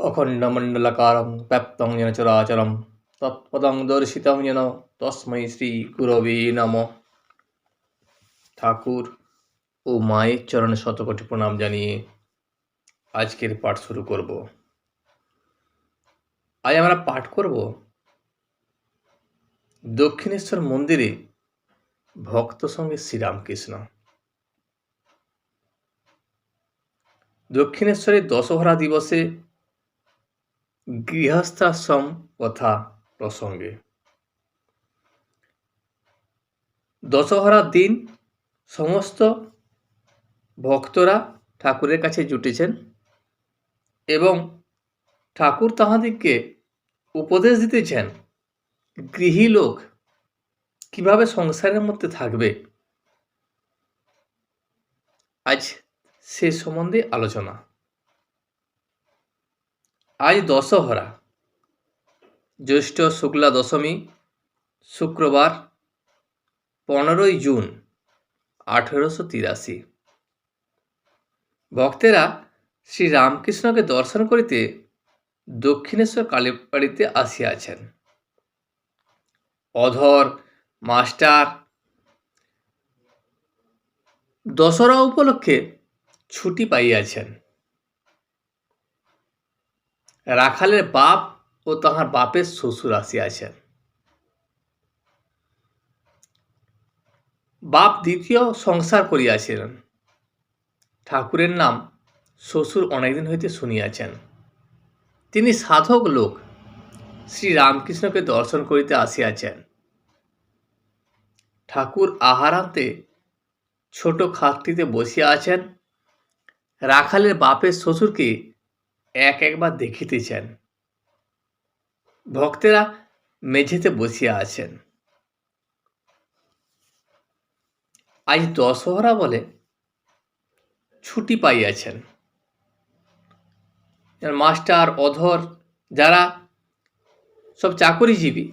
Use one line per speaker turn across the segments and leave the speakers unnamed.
অখণ্ডমণ্ডলাকারং ব্যাপ্তং যেন চরাচরম তৎপদং দর্শিতং যেন তস্মৈ শ্রী গুরবে নম ঠাকুর ও মায়ের চরণে শতকোটি প্রণাম জানিয়ে আজকের পাঠ শুরু করব আজ আমরা পাঠ করব দক্ষিণেশ্বর মন্দিরে ভক্ত সঙ্গে শ্রীরামকৃষ্ণ দক্ষিণেশ্বরের দশহরা দিবসে গৃহস্থাশ্রম কথা প্রসঙ্গে দশহরার দিন সমস্ত ভক্তরা ঠাকুরের কাছে জুটেছেন এবং ঠাকুর তাহাদিগকে উপদেশ দিতেছেন, গৃহী লোক, কীভাবে সংসারের মধ্যে থাকবে? আজ সে সম্বন্ধে আলোচনা। আজ দশহরা। জ্যৈষ্ঠ শুক্লা দশমী, শুক্রবার, পনেরোই জুন, আঠেরোশো তিরাশি। ভক্তেরা শ্রী রামকৃষ্ণকে দর্শন করিতে দক্ষিণেশ্বর কালীবাড়িতে আসিয়াছেন। অধর, মাস্টার, দশহরা উপলক্ষে ছুটি পাইয়াছেন। রাখালের বাপ ও তাহার বাপের শ্বশুর আসিয়াছেন। বাপ দ্বিতীয় সংসার করিয়াছিলেন। ঠাকুরের নাম শ্বশুর অনেকদিন হইতে শুনিয়াছেন। তিনি সাধক লোক। শ্রী রামকৃষ্ণকে দর্শন করিতে আসিয়াছেন। ঠাকুর আহারান্তে ছোট খাটটিতে বসিয়া আছেন। রাখালের বাপের শ্বশুরকে এক একবার দেখিতেছেন ভক্তেরা মেঝেতে বসিয়া আছেন। আজ দশহরা বলে ছুটি পাইয়াছেন। মাস্টার, অধর, যারা সব চাকরিজীবী,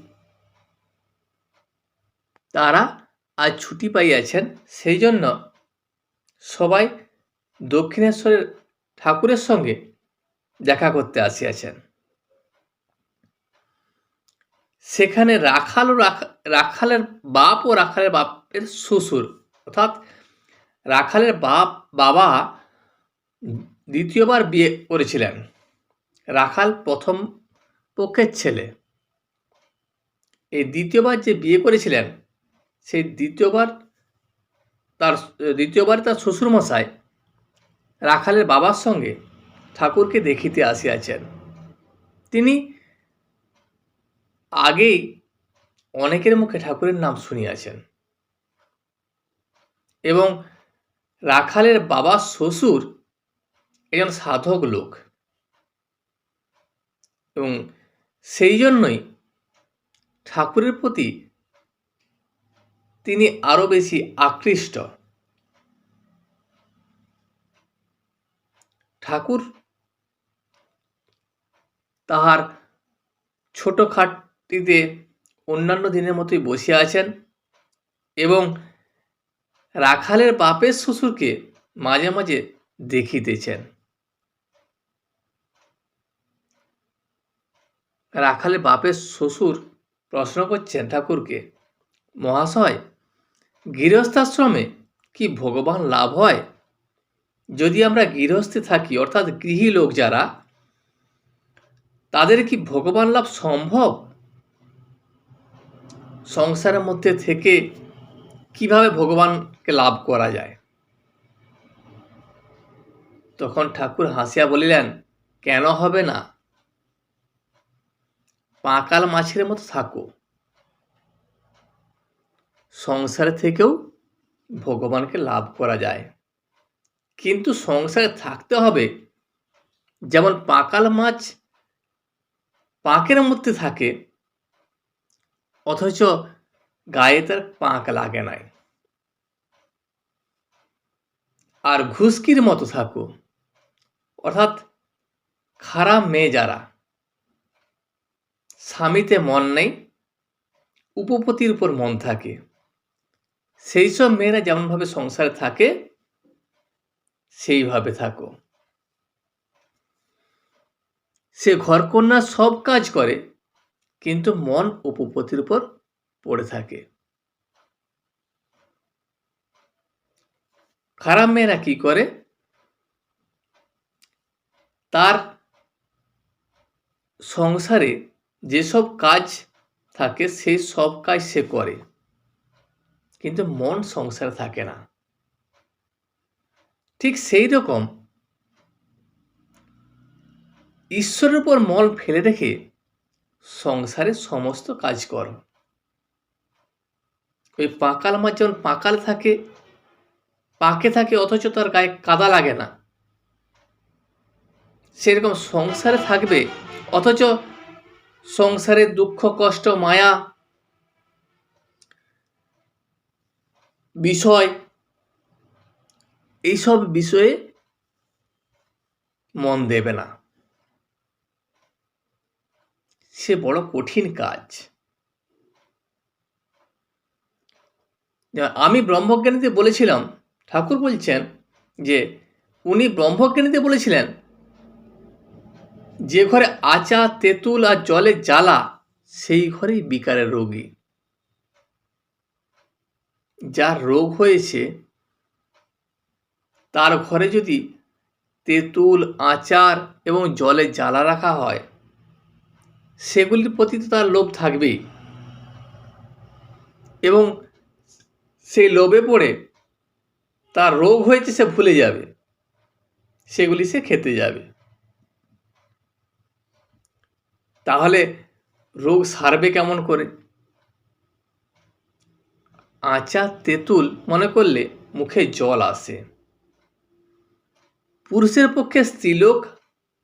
তারা আজ ছুটি পাইয়াছেন। সেই জন্য সবাই দক্ষিণেশ্বরের ঠাকুরের সঙ্গে দেখা করতে আসিয়াছেন। সেখানে রাখাল ও রাখালের বাপ ও রাখালের বাপের শ্বশুর। অর্থাৎ রাখালের বাপ, বাবা দ্বিতীয়বার বিয়ে করেছিলেন। রাখাল প্রথম পক্ষের ছেলে। এই দ্বিতীয়বার যে বিয়ে করেছিলেন, সেই দ্বিতীয়বার তার দ্বিতীয়বার তার শ্বশুরমশাই রাখালের বাবার সঙ্গে ঠাকুরকে দেখিতে আসিয়াছেন। তিনি আগেই অনেকের মুখে ঠাকুরের নাম শুনিয়াছেন। এবং রাখালের বাবার শ্বশুর একজন সাধক লোক। এবং সেই জন্যই ঠাকুরের প্রতি তিনি আরও বেশি আকৃষ্ট। ঠাকুর? তাহার ছোট খাটটিতে অন্যান্য দিনের মতোই বসে আছেন এবং রাখালের বাপের শ্বশুরকে মাঝে মাঝে দেখিতেছেন। রাখালের বাপের শ্বশুর প্রশ্ন করছেন ঠাকুরকে, মহাশয়, গৃহস্থাশ্রমে কি ভগবান লাভ হয়? যদি আমরা গৃহস্থে থাকি, অর্থাৎ গৃহী লোক যারা, তাদের কি ভগবান লাভ সম্ভব? সংসারের মধ্যে থেকে কীভাবে ভগবানকে লাভ করা যায়? তখন ঠাকুর হাসিয়া বলিলেন, কেন হবে না? পাঁকাল মাছের মতো থাকো। সংসার থেকেও ভগবানকে লাভ করা যায়। কিন্তু সংসারে থাকতে হবে। যেমন পাঁকাল মাছ পাঁকের মধ্যে থাকে, অথচ গায়ে তার পাঁক লাগে নাই। আর ঘুষকির মতো থাকো, অর্থাৎ খারাপ মেয়ে যারা, স্বামীতে মন নেই, উপপতির উপর মন থাকে। সেই সব মেয়েরা যেমনভাবে সংসারে থাকে সেইভাবে থাকো। সে ঘরকন্যা সব কাজ করে, কিন্তু মন উপপতির উপর পড়ে থাকে। খারাপ মেয়েরা কি করে? তার সংসারে যেসব কাজ থাকে, সেই সব কাজ সে করে। কিন্তু মন সংসারে থাকে না। ঠিক সেই রকম। ঈশ্বরের উপর মল ফেলে রেখে সংসারে সমস্ত কাজ কর। ওই পাকাল মাছ যেমন পাকাল থাকে, পাকে থাকে, অথচ তার গায়ে কাদা লাগে না। সেরকম সংসারে থাকবে, অথচ সংসারের দুঃখ, কষ্ট, মায়া, বিষয় এইসব বিষয়ে মন দেবে না। সে বড় কঠিন কাজ। আমি ব্রহ্মজ্ঞানীতে বলেছিলাম, ঠাকুর বলছেন যে, উনি ব্রহ্মজ্ঞানীতে বলেছিলেন, যে ঘরে আচা, তেঁতুল আর জলে জ্বালা, সেই ঘরেই বিকারের রোগী। যার রোগ হয়েছে তার ঘরে যদি তেঁতুল, আচার এবং জলে জ্বালা রাখা হয়, সেগুলির প্রতি তো তার লোভ থাকবেই। এবং সেই লোভে পড়ে তার রোগ হয়েছে সে ভুলে যাবে, সেগুলি সে খেতে যাবে। তাহলে রোগ সারবে কেমন করে? আচা তেঁতুল মনে করলে মুখে জল আসে। পুরুষের পক্ষে স্ত্রীলোক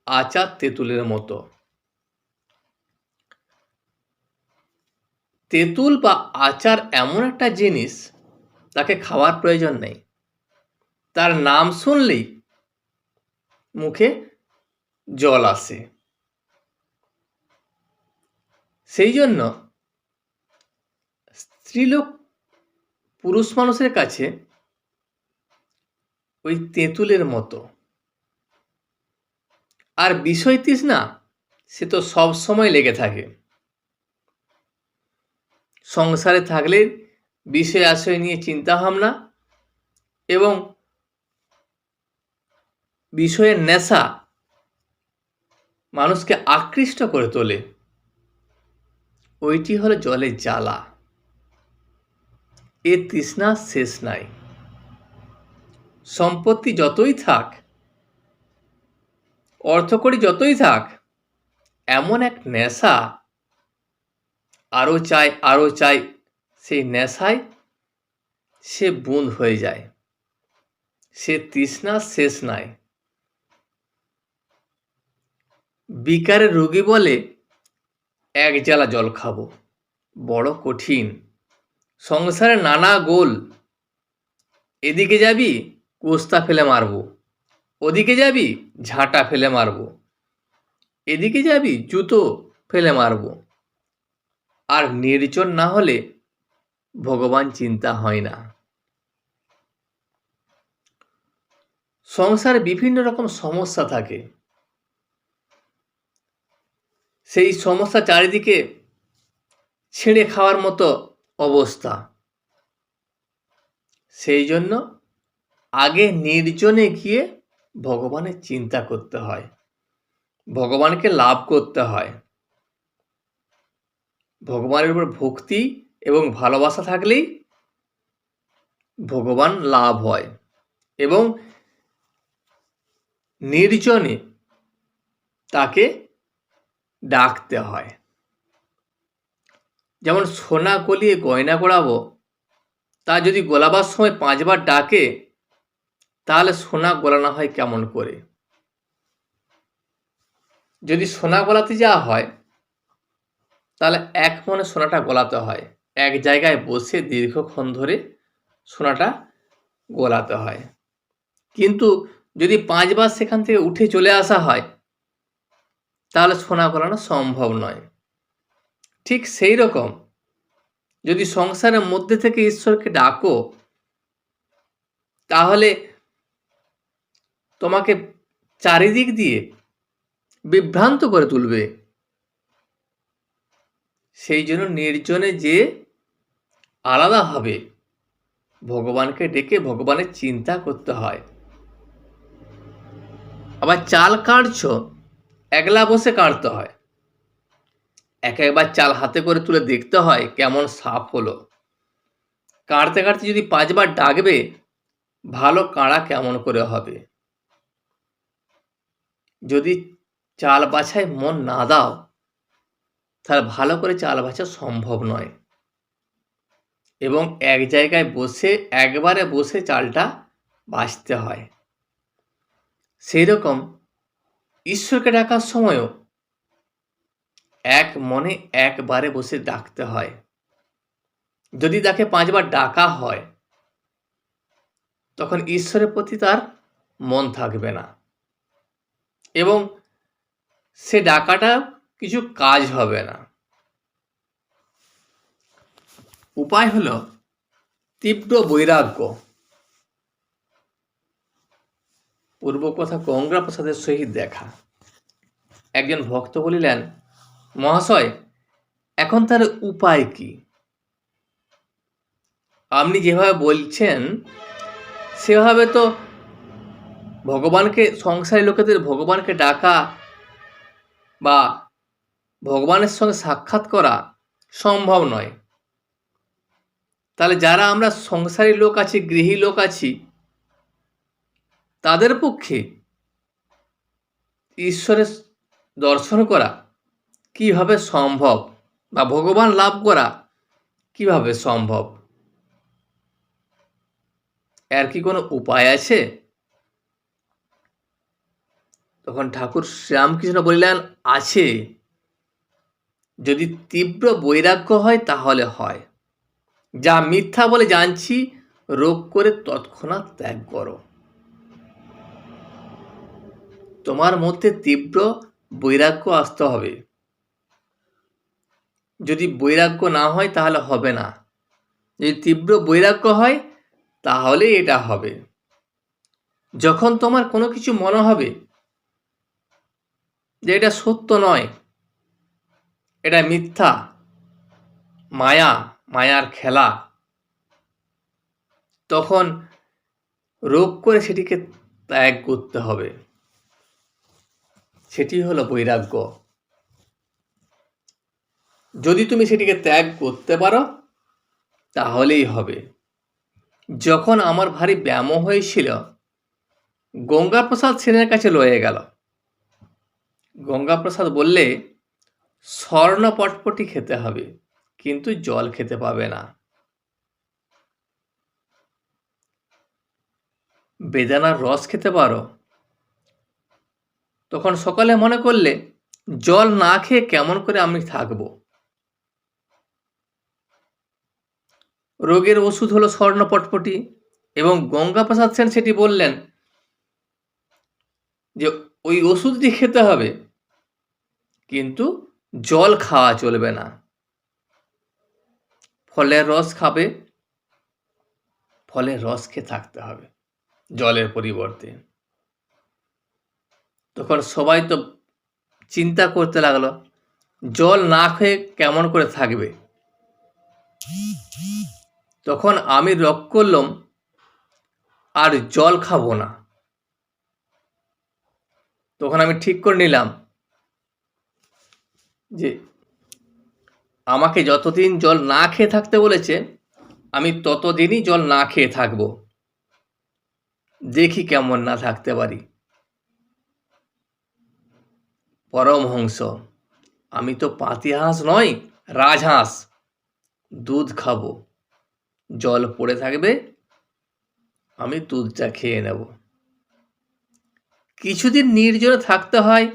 আচার তেঁতুলের মতো। তেঁতুল বা আচার এমন একটা জিনিস, তাকে খাওয়ার প্রয়োজন নেই। তার নাম শুনলেই মুখে জল আসে। সেই জন্য স্ত্রীলোক পুরুষ মানুষের কাছে ওই তেঁতুলের মতো। আর বিষয় তৃষ্ণা সে তো সব সময় লেগে থাকে। সংসারে থাকলে বিষয় আশয় নিয়ে চিন্তা ভাবনা এবং বিষয়ের নেশা মানুষকে আকৃষ্ট করে তোলে। ওইটি হলো জলের জ্বালা। এ তৃষ্ণা শেষ নাই। সম্পত্তি যতই থাক অর্থকরী যতই থাক, এমন এক নেশা আরও চাই আরও চাই, সেই নেশায় সে বুঁদ হয়ে যায়। সে তৃষ্ণা শেষ নাই। বিকারের রোগী বলে, এক জ্বালা জল খাব, বড় কঠিন। সংসারে নানা গোল। এদিকে যাবি, কোস্তা ফেলে মারবো। ওদিকে যাবি, ঝাঁটা ফেলে মারবো। এদিকে যাবি, জুতো ফেলে মারবো। আর নির্জন না হলে ভগবান চিন্তা হয় না। সংসারে বিভিন্ন রকম সমস্যা থাকে। সেই সমস্যা চারিদিকে ছেড়ে খাওয়ার মতো অবস্থা। সেই জন্য আগে নির্জনে গিয়ে ভগবানের চিন্তা করতে হয়, ভগবানকে লাভ করতে হয়। ভগবানের উপর ভক্তি এবং ভালোবাসা থাকলেই ভগবান লাভ হয় এবং নির্জনে তাকে ডাকতে হয়। যেমন সোনা গলিয়ে গয়না গড়াবো, তা যদি গোলাবার সময় পাঁচবার ডাকে তাহলে সোনা গলানো হয় কেমন করে? যদি সোনা গলাতে যাওয়া হয়, তাহলে এক মনে সোনাটা গলাতে হয়। এক জায়গায় বসে দীর্ঘক্ষণ ধরে সোনাটা গলাতে হয়। কিন্তু যদি পাঁচবার সেখান থেকে উঠে চলে আসা হয়, তাহলে সোনা গলানো সম্ভব নয়। ঠিক সেই রকম, যদি সংসারের মধ্যে থেকে ঈশ্বরকে ডাকো, তাহলে তোমাকে চারিদিক দিয়ে বিভ্রান্ত করে তুলবে। সেই জন্য নির্জনে যে আলাদা হবে, ভগবানকে ডেকে ভগবানের চিন্তা করতে হয়। আবার চাল কাটছ, একলা বসে কাটতে হয়। এক একবার চাল হাতে করে তুলে দেখতে হয় কেমন সাফ হলো। কাটতে কাটতে যদি পাঁচবার ডাকবে, ভালো কাড়া কেমন করে হবে? যদি চাল বাছায় মন না দাও, তাহলে ভালো করে চাল বাছা সম্ভব নয়। এবং এক জায়গায় বসে, একবারে বসে চালটা বাছতে হয়। সেই রকম ঈশ্বরকে ডাকার সময়ও এক মনে একবারে বসে ডাকতে হয়। যদি তাকে পাঁচবার ডাকা হয়, তখন ঈশ্বরের প্রতি তার মন থাকবে না। এবং সে ডাকাটা কিছু কাজ হবে না। উপায় হলো তীব্র বৈরাগ্য। পূর্ব কথা গঙ্গা প্রসাদের সহিত দেখা। একজন ভক্ত বলিলেন, মহাশয়, এখন তার উপায় কি? আপনি যেভাবে বলছেন, সেভাবে তো ভগবানকে, সংসারী লোকেদের ভগবানকে ডাকা বা ভগবানের সঙ্গে সাক্ষাৎ করা সম্ভব নয়। তাহলে যারা আমরা সংসারী লোক আছি, গৃহী লোক আছি, তাদের পক্ষে ঈশ্বরের দর্শন করা কীভাবে সম্ভব বা ভগবান লাভ করা কীভাবে সম্ভব? এর কি কোনো উপায় আছে? তখন ঠাকুর শ্রীরামকৃষ্ণ বলিলেন, আছে। যদি তীব্র বৈরাগ্য হয় তাহলে হয়। যা মিথ্যা বলে জানছি, রোগ করে তৎক্ষণাৎ ত্যাগ করো। তোমার মধ্যে তীব্র বৈরাগ্য আসতে হবে। যদি বৈরাগ্য না হয় তাহলে হবে না। যদি তীব্র বৈরাগ্য হয় তাহলে এটা হবে। যখন তোমার কোনো কিছু মনে হবে যে এটা সত্য নয়, এটা মিথ্যা, মায়া, মায়ার খেলা। তখন রোগ করে সেটিকে ত্যাগ করতে হবে। সেটি হলো বৈরাগ্য। যদি তুমি সেটিকে ত্যাগ করতে পারো, তাহলেই হবে। যখন আমার ভারী ব্যায়াম হয়েছিল, গঙ্গাপ্রসাদ সেনের কাছে লয়ে গেল। গঙ্গাপ্রসাদ বললে, স্বর্ণ পটপটি খেতে হবে, কিন্তু জল খেতে পাবে না। বেদানার রস খেতে পারো। তখন সকালে মনে করলে, জল না খেয়ে কেমন করে আমি থাকব? রোগের ওষুধ হলো স্বর্ণ পটপটি এবং গঙ্গাপ্রসাদ সেন সেটি বললেন যে, ওই ওষুধটি খেতে হবে কিন্তু জল খাওয়া চলবে না। ফলের রস খাবে ফলের রস খেয়ে থাকতে হবে জলের পরিবর্তে। তখন সবাই তো চিন্তা করতে লাগল, জল না খেয়ে কেমন করে থাকবে? তখন আমি রক করলাম, আর জল খাব না। তখন আমি ঠিক করে নিলাম যে আমাকে যতদিন জল না খেয়ে থাকতে বলেছে, আমি ততদিনই জল না খেয়ে থাকব। দেখি কেমন না থাকতে পারি। পরমহংস, আমি তো পাতি হাঁস নয় রাজহাঁস দুধ খাব। জল পড়ে থাকবে, আমি দুধটা খেয়ে নেব। কিছুদিন নির্জনে থাকতে হয়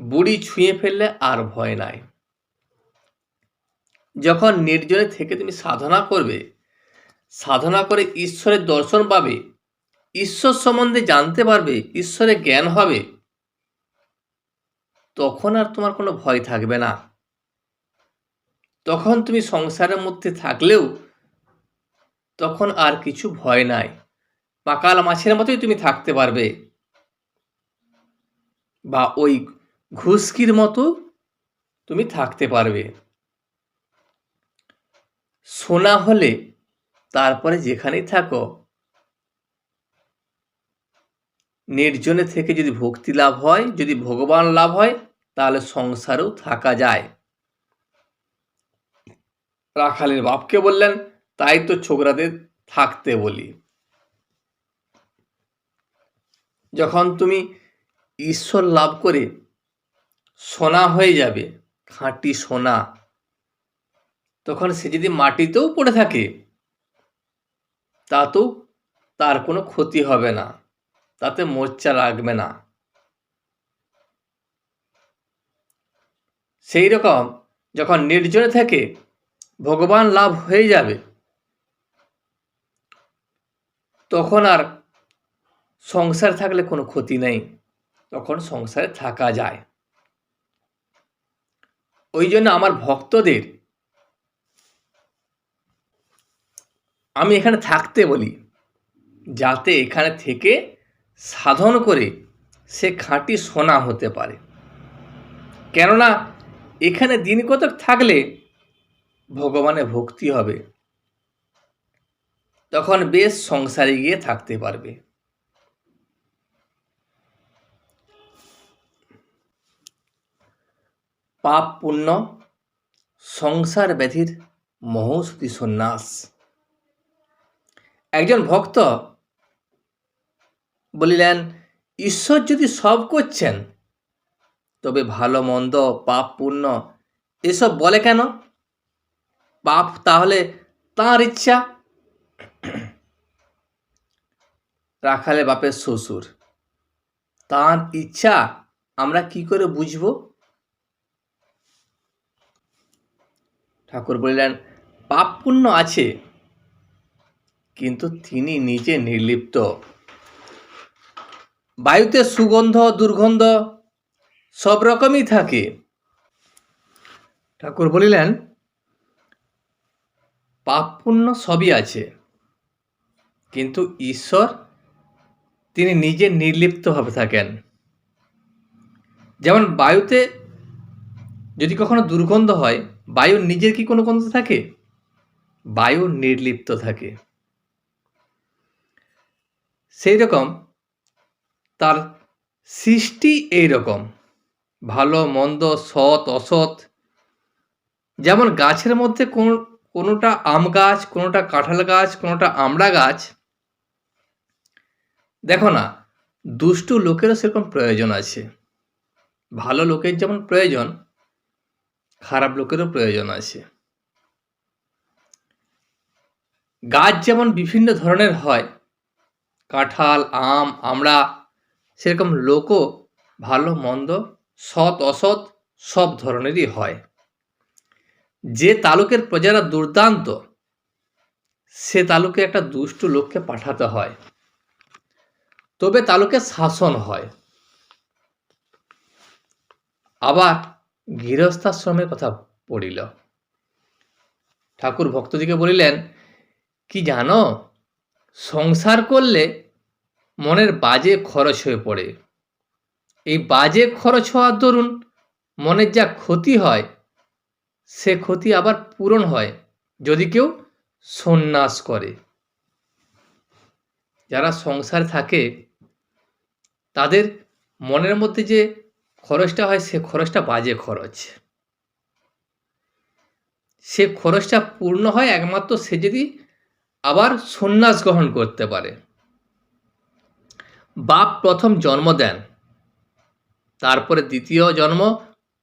বুড়ি ছুঁয়ে ফেললে আর ভয় নাই। যখন নির্জনে থেকে তুমি সাধনা করবে, সাধনা করে ঈশ্বরের দর্শন পাবে, ঈশ্বর সম্বন্ধে জানতে পারবে ঈশ্বরের জ্ঞান হবে, তখন আর তোমার কোনো ভয় থাকবে না। তখন তুমি সংসারের মধ্যে থাকলেও তখন আর কিছু ভয় নাই। পাকাল মাছের মতোই তুমি থাকতে পারবে। বা ওই ঘুষকির মতো তুমি থাকতে পারবে। সোনা হলে তারপরে যেখানেই থাকো। নির্জনে থেকে যদি ভক্তি লাভ হয়, যদি ভগবান লাভ হয়, তাহলে সংসারেও থাকা যায়। রাখালের বাপকে বললেন, তাই তো ছোকরাদের থাকতে বলি। যখন তুমি ঈশ্বর লাভ করে সোনা হয়ে যাবে, খাঁটি সোনা। তখন সে যদি মাটিতেও পড়ে থাকে, তাতেও তার কোনো ক্ষতি হবে না, তাতে মোর্চা লাগবে না। সেই রকম যখন নির্জনে থেকে, ভগবান লাভ হয়ে যাবে, তখন আর সংসার থাকলে কোনো ক্ষতি নেই, তখন সংসারে থাকা যায়। ওই জন্য আমার ভক্তদের আমি এখানে থাকতে বলি, যাতে এখানে থেকে সাধন করে সে খাঁটি সোনা হতে পারে। কেননা এখানে দিন কতক থাকলে ভগবানে ভক্তি হবে, তখন বেশ সংসারে গিয়ে থাকতে পারবে। পাপ পুণ্য সংসার ব্যাধির মহৌষধি সন্ন্যাস। একজন ভক্ত বলিলেন, ঈশ্বর যদি সব করছেন, তবে ভালো, মন্দ পাপ পুণ্য এসব বলে কেন? পাপ তাহলে তাঁর ইচ্ছা। রাখালে বাপের শ্বশুর, তাঁর ইচ্ছা আমরা কি করে বুঝব? ঠাকুর বললেন, পাপ পুণ্য আছে, কিন্তু তিনি নিজে নির্লিপ্ত। বায়ুতে সুগন্ধ, দুর্গন্ধ সব রকমই থাকে। ঠাকুর বলিলেন, পাপ পুণ্য সবই আছে, কিন্তু ঈশ্বর তিনি নিজে নির্লিপ্তভাবে থাকেন। যেমন বায়ুতে যদি কখনো দুর্গন্ধ হয় বায়ুর নিজের কি কোনো গন্ধ থাকে? বায়ু নির্লিপ্ত থাকে। সেই রকম তার সৃষ্টি এই রকম ভালো, মন্দ, সৎ, অসৎ। যেমন গাছের মধ্যে কোন, কোনোটা আম গাছ, কোনোটা কাঁঠাল গাছ, কোনোটা আমড়া গাছ। দেখো না, দুষ্টু লোকেরও সেরকম প্রয়োজন আছে। ভালো লোকের যেমন প্রয়োজন খারাপ লোকেরও প্রয়োজন আছে। গাছ যেমন বিভিন্ন ধরনের হয়, কাঁঠাল, আম আমড়া সেরকম লোকও ভালো, মন্দ, সৎ, অসৎ সব ধরনেরই হয়। যে তালুকের প্রজারা দুর্দান্ত, সে তালুকে একটা দুষ্টু লোককে পাঠাতে হয়। তবে তালুকে শাসন হয়। আবার গৃহস্থাশ্রমের কথা পড়িল। ঠাকুর ভক্তদিকে বলিলেন, কি জানো, সংসার করলে মনের বাজে খরচ হয়ে পড়ে। এই বাজে খরচ হওয়ার দরুন মনের যা ক্ষতি হয়, সে ক্ষতি আবার পূরণ হয় যদি কেউ সন্ন্যাস করে। যারা সংসার থাকে, তাদের মনের মধ্যে যে খরচটা হয় সে খরচটা বাজে খরচ। সে খরচটা পূর্ণ হয় একমাত্র সে যদি আবার সন্ন্যাস গ্রহণ করতে পারে। বাপ প্রথম জন্ম দেন, তারপরে দ্বিতীয় জন্ম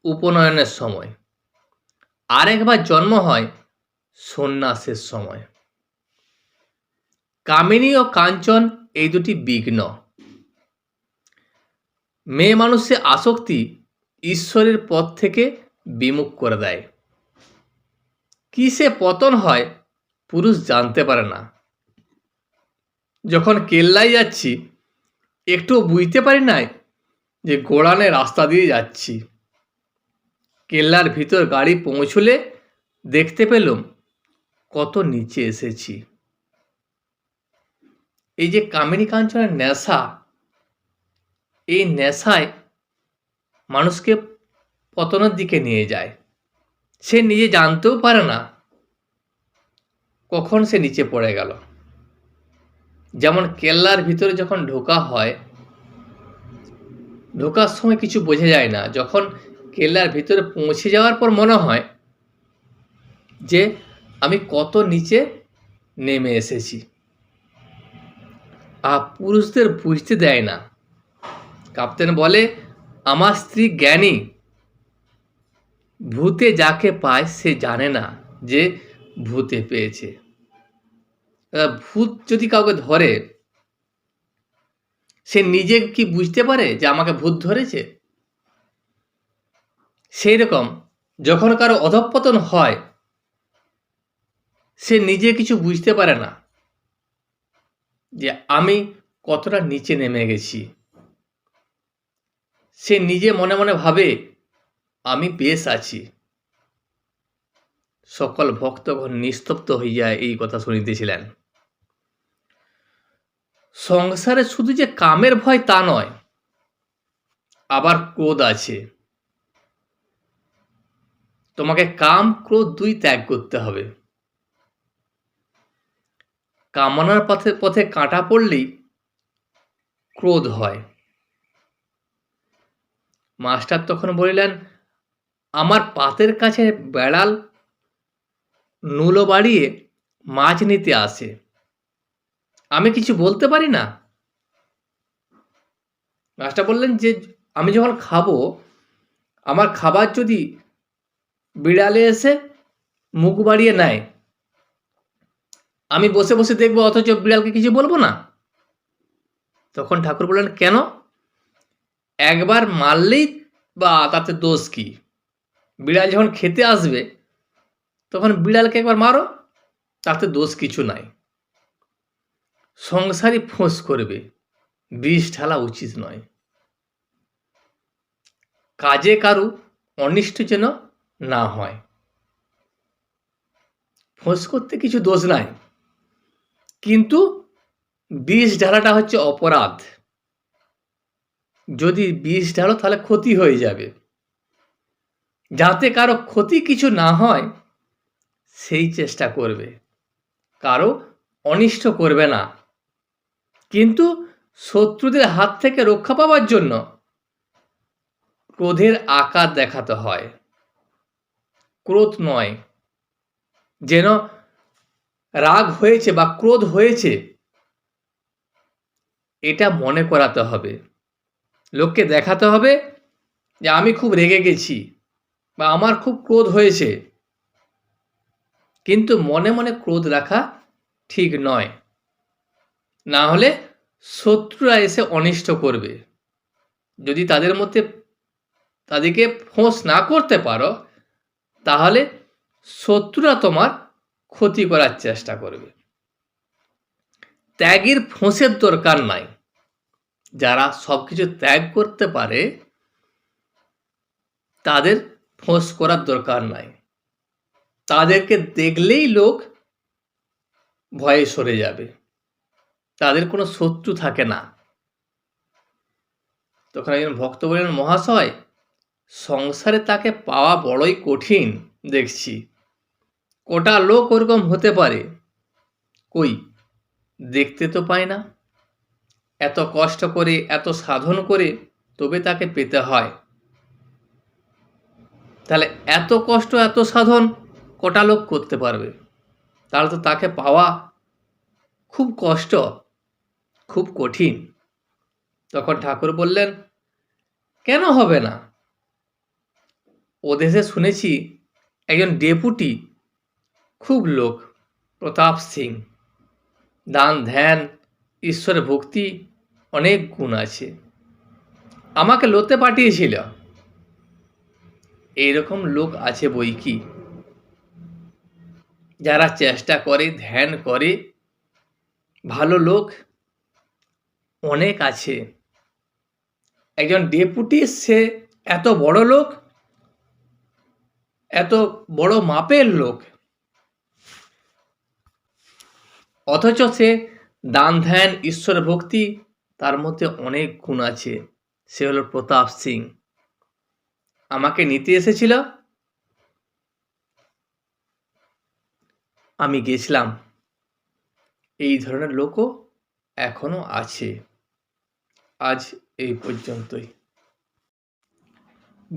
উপনয়নের সময়। আরেকবার জন্ম হয় সন্ন্যাসের সময়। কামিনী ও কাঞ্চন এই দুটি বিঘ্ন। মেয়ে মানুষের আসক্তি ঈশ্বরের পথ থেকে বিমুখ করে দেয়। কিসে পতন হয় পুরুষ জানতে পারে না। যখন কেল্লায় যাচ্ছি একটু বুঝতে পারি নাই যে গোড়ানে রাস্তা দিয়ে যাচ্ছি। কেল্লার ভিতর গাড়ি পৌঁছলে দেখতে পেলাম কত নিচে এসেছি। এই যে কামিনী কাঞ্চনের নেশা এই নেশায় মানুষকে পতনের দিকে নিয়ে যায়। সে নিজে জানতেও পারে না কখন সে নিচে পড়ে গেল। যেমন কেল্লার ভিতরে যখন ঢোকা হয়, ঢোকার সময় কিছু বোঝা যায় না। যখন কেল্লার ভিতরে পৌঁছে যাওয়ার পর মনে হয় যে আমি কত নিচে নেমে এসেছি। আর পুরুষদের বুঝতে দেয় না। কাপ্তেন বলে, আমার স্ত্রী জ্ঞানী। ভূতে যাকে পায় সে জানে না যে ভূতে পেয়েছে। ভূত যদি কাউকে ধরে, সে নিজে কি বুঝতে পারে যে আমাকে ভূত ধরেছে? সেই রকম, যখন কারও অধঃপতন হয়, সে নিজে কিছু বুঝতে পারে না যে আমি কতটা নিচে নেমে গেছি। সে নিজে মনে মনে ভাবে, আমি বেশ আছি। সকল ভক্তগণ নিস্তব্ধ হইয়া এই কথা শুনিতেছিলেন। সংসারে শুধু যে কামের ভয় তা নয়, আবার ক্রোধ আছে। তোমাকে কাম, ক্রোধ দুই ত্যাগ করতে হবে। কামনার পথে পথে কাঁটা পড়লেই ক্রোধ হয়। মাস্টার তখন বলিলেন, আমার পাতের কাছে বেড়াল নুলো বাড়িয়ে মাছ নিতে আসে। আমি কিছু বলতে পারি না? মাস্টার বললেন যে, আমি যখন খাব, আমার খাবার যদি বিড়ালে এসে মুখ বাড়িয়ে নেয়, আমি বসে বসে দেখব, অথচ বিড়ালকে কিছু বলব না? তখন ঠাকুর বললেন, কেন? একবার মারলেই বা তাতে দোষ কি? বিড়াল যখন খেতে আসবে, তখন বিড়ালকে একবার মারো, তাতে দোষ কিছু নাই। সংসারই ফোঁস করবে, বিষ ঢালা উচিত নয়। কাজে কারু অনিষ্ট যেন না হয়। ফোঁস করতে কিছু দোষ নাই। কিন্তু বিষ ঢালাটা হচ্ছে অপরাধ। যদি বিষ ঢালো তাহলে ক্ষতি হয়ে যাবে। যাতে কারও ক্ষতি কিছু না হয়, সেই চেষ্টা করবে। কারও অনিষ্ট করবে না। কিন্তু শত্রুদের হাত থেকে রক্ষা পাওয়ার জন্য ক্রোধের আকার দেখাতে হয়। ক্রোধ নয়, যেন রাগ হয়েছে বা ক্রোধ হয়েছে, এটা মনে করাতে হবে। লোককে দেখাতে হবে যে আমি খুব রেগে গেছি বা আমার খুব ক্রোধ হয়েছে। কিন্তু মনে মনে ক্রোধ রাখা ঠিক নয়। না হলে শত্রুরা এসে অনিষ্ট করবে। যদি তাদের মধ্যে তাদেরকে ফোঁস না করতে পারো, তাহলে শত্রুরা তোমার ক্ষতি করার চেষ্টা করবে। ত্যাগের ফোঁসের দরকার নাই। যারা সব কিছু ত্যাগ করতে পারে, তাদের ফোঁস করার দরকার নাই। তাদেরকে দেখলেই লোক ভয়ে সরে যাবে। তাদের কোনো শত্রু থাকে না। তখন একজন ভক্ত বললেন, মহাশয়, সংসারে তাকে পাওয়া বড়ই কঠিন, দেখছি। কোটা লোক ওরকম হতে পারে। কই, দেখতে তো পায় না। এত কষ্ট করে, এত সাধন করে তবে তাকে পেতে হয়। তাহলে এত কষ্ট, এত সাধন কটা লোক করতে পারবে? তাহলে তো তাকে পাওয়া খুব কষ্ট, খুব কঠিন। তখন ঠাকুর বললেন, কেন হবে না? ও দেশে শুনেছি একজন ডেপুটি, খুব লোক, প্রতাপ সিং। দান, ধ্যান ঈশ্বর ভক্তি অনেক গুণ আছে। আমাকে লোতে পাঠিয়েছিল। এইরকম লোক আছে বই কি? যারা চেষ্টা করে, ধ্যান করে, ভালো লোক অনেক আছে। একজন ডেপুটি সে এত বড় লোক, এত বড় মাপের লোক। অথচ সে দান ধ্যান, ঈশ্বর ভক্তি, তার মধ্যে অনেক গুণ আছে। সে হলো প্রতাপ সিং। আমাকে নিতে এসেছিল। আমি গেছিলাম। এই ধরনের লোকও এখনও আছে। আজ এই পর্যন্তই।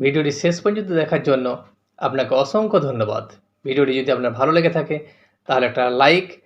ভিডিওটি শেষ পর্যন্ত দেখার জন্য আপনাকে অসংখ্য ধন্যবাদ। ভিডিওটি যদি আপনার ভালো লেগে থাকে, তাহলে একটা লাইক